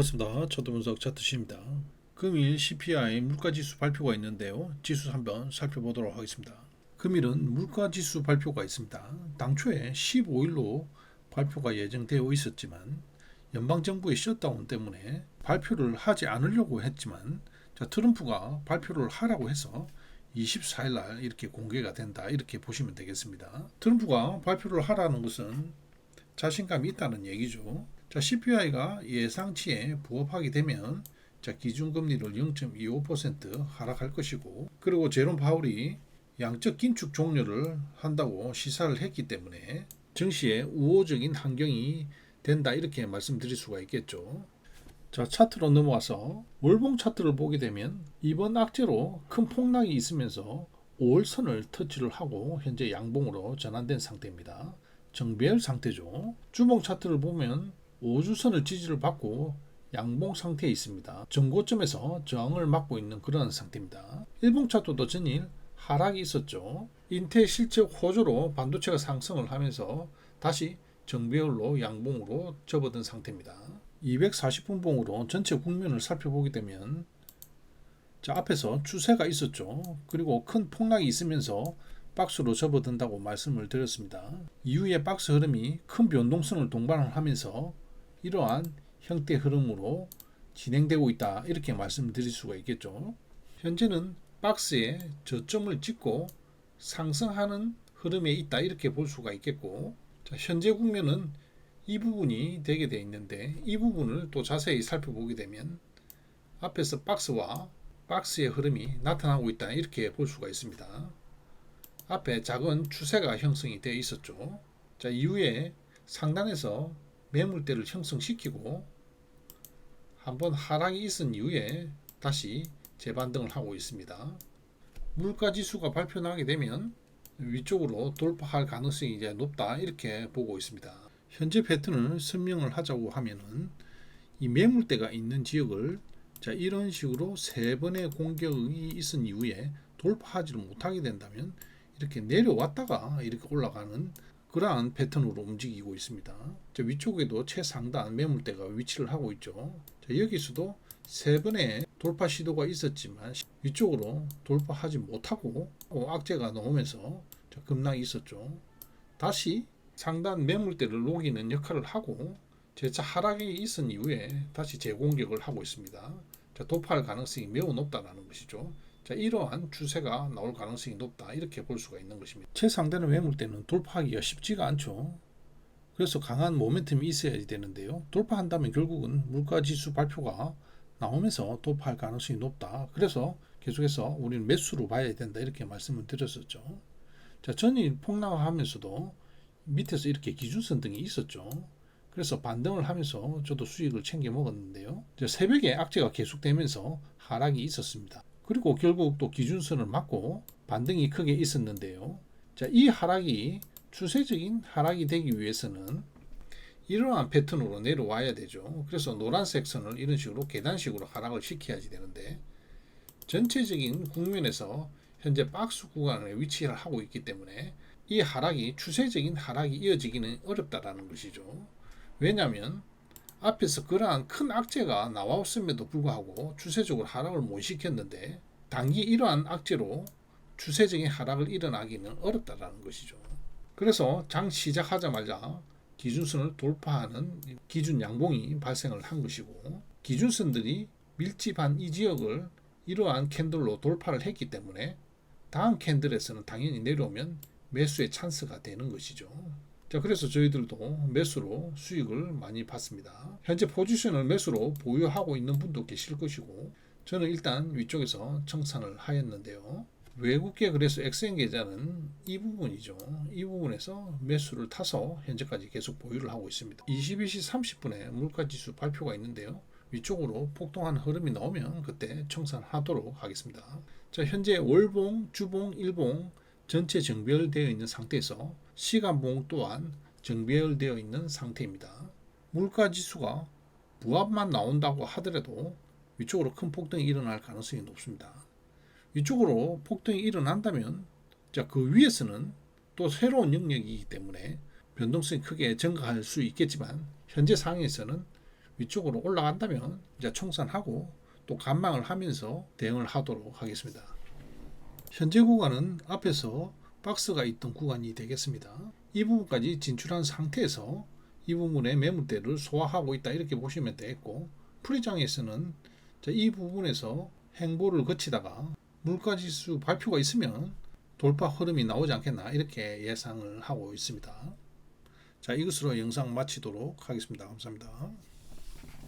반갑습니다. 차트분석 차트시입니다. 금일 CPI 물가지수 발표가 있는데요. 지수 한번 살펴보도록 하겠습니다. 금일은 물가지수 발표가 있습니다. 당초에 15일로 발표가 예정되어 있었지만 연방정부의 셧다운 때문에 발표를 하지 않으려고 했지만 자, 트럼프가 발표를 하라고 해서 24일 날 이렇게 공개가 된다 이렇게 보시면 되겠습니다. 트럼프가 발표를 하라는 것은 자신감이 있다는 얘기죠. 자, CPI가 예상치에 부합하게 되면 자, 기준금리를 0.25% 하락할 것이고 그리고 제롬 파울이 양적 긴축 종료를 한다고 시사를 했기 때문에 증시에 우호적인 환경이 된다 이렇게 말씀드릴 수가 있겠죠. 자 차트로 넘어와서 월봉 차트를 보게 되면 이번 악재로 큰 폭락이 있으면서 5월선을 터치를 하고 현재 양봉으로 전환된 상태입니다. 정배열 상태죠. 주봉 차트를 보면 5주선을 지지를 받고 양봉 상태에 있습니다. 전고점에서 저항을 막고 있는 그런 상태입니다. 일봉 차트도 전일 하락이 있었죠. 인텔 실적 호조로 반도체가 상승을 하면서 다시 정배열로 양봉으로 접어든 상태입니다. 240분 봉으로 전체 국면을 살펴보게 되면 자 앞에서 추세가 있었죠. 그리고 큰 폭락이 있으면서 박스로 접어든다고 말씀을 드렸습니다. 이후에 박스 흐름이 큰 변동성을 동반을 하면서 이러한 형태 흐름으로 진행되고 있다 이렇게 말씀드릴 수가 있겠죠. 현재는 박스에 저점을 찍고 상승하는 흐름에 있다 이렇게 볼 수가 있겠고 자, 현재 국면은 이 부분이 되게 되어 있는데 이 부분을 또 자세히 살펴보게 되면 앞에서 박스와 박스의 흐름이 나타나고 있다 이렇게 볼 수가 있습니다. 앞에 작은 추세가 형성이 되어 있었죠. 자 이후에 상단에서 매물대를 형성시키고 한번 하락이 있은 이후에 다시 재반등을 하고 있습니다. 물가 지수가 발표 나게 되면 위쪽으로 돌파할 가능성이 이제 높다 이렇게 보고 있습니다. 현재 패턴을 설명을 하자고 하면은 이 매물대가 있는 지역을 자 이런 식으로 세 번의 공격이 있은 이후에 돌파하지를 못하게 된다면 이렇게 내려왔다가 이렇게 올라가는 그러한 패턴으로 움직이고 있습니다. 자, 위쪽에도 최상단 매물대가 위치를 하고 있죠. 자, 여기서도 세 번의 돌파 시도가 있었지만 위쪽으로 돌파하지 못하고 악재가 나오면서 자, 급락이 있었죠. 다시 상단 매물대를 녹이는 역할을 하고 재차 하락이 있은 이후에 다시 재공격을 하고 있습니다. 자, 도파할 가능성이 매우 높다는 것이죠. 자, 이러한 추세가 나올 가능성이 높다 이렇게 볼 수가 있는 것입니다. 최상단의 매물대는 돌파하기가 쉽지가 않죠. 그래서 강한 모멘텀이 있어야 되는데요. 돌파한다면 결국은 물가지수 발표가 나오면서 돌파할 가능성이 높다. 그래서 계속해서 우리는 매수로 봐야 된다 이렇게 말씀을 드렸었죠. 자, 전일 폭락하면서도 밑에서 이렇게 기준선 등이 있었죠. 그래서 반등을 하면서 저도 수익을 챙겨 먹었는데요. 새벽에 악재가 계속되면서 하락이 있었습니다. 그리고 결국 또 기준선을 맞고 반등이 크게 있었는데요. 자, 이 하락이 추세적인 하락이 되기 위해서는 이러한 패턴으로 내려와야 되죠. 그래서 노란색 선을 이런 식으로 계단식으로 하락을 시켜야지 되는데 전체적인 국면에서 현재 박스 구간에 위치를 하고 있기 때문에 이 하락이 추세적인 하락이 이어지기는 어렵다라는 것이죠. 왜냐하면 앞에서 그러한 큰 악재가 나왔음에도 불구하고 추세적으로 하락을 못 시켰는데 단기 이러한 악재로 추세적인 하락을 일어나기는 어렵다라는 것이죠. 그래서 장 시작하자마자 기준선을 돌파하는 기준 양봉이 발생을 한 것이고 기준선들이 밀집한 이 지역을 이러한 캔들로 돌파를 했기 때문에 다음 캔들에서는 당연히 내려오면 매수의 찬스가 되는 것이죠. 자, 그래서 저희들도 매수로 수익을 많이 봤습니다. 현재 포지션을 매수로 보유하고 있는 분도 계실 것이고, 저는 일단 위쪽에서 청산을 하였는데요. 외국계 그래서 엑스엔 계좌는 이 부분이죠. 이 부분에서 매수를 타서 현재까지 계속 보유를 하고 있습니다. 22시 30분에 물가지수 발표가 있는데요. 위쪽으로 폭동한 흐름이 나오면 그때 청산하도록 하겠습니다. 자, 현재 월봉, 주봉, 일봉 전체 정배열되어 있는 상태에서 시간봉 또한 정배열되어 있는 상태입니다. 물가 지수가 부합만 나온다고 하더라도 위쪽으로 큰 폭등이 일어날 가능성이 높습니다. 위쪽으로 폭등이 일어난다면 자, 그 위에서는 또 새로운 영역이기 때문에 변동성이 크게 증가할 수 있겠지만 현재 상황에서는 위쪽으로 올라간다면 이제 청산하고 또 간망을 하면서 대응을 하도록 하겠습니다. 현재 구간은 앞에서 박스가 있던 구간이 되겠습니다. 이 부분까지 진출한 상태에서 이 부분의 매물대를 소화하고 있다 이렇게 보시면 되겠고 프리장에서는 자, 이 부분에서 행보를 거치다가 물가지수 발표가 있으면 돌파 흐름이 나오지 않겠나 이렇게 예상을 하고 있습니다. 자 이것으로 영상 마치도록 하겠습니다. 감사합니다.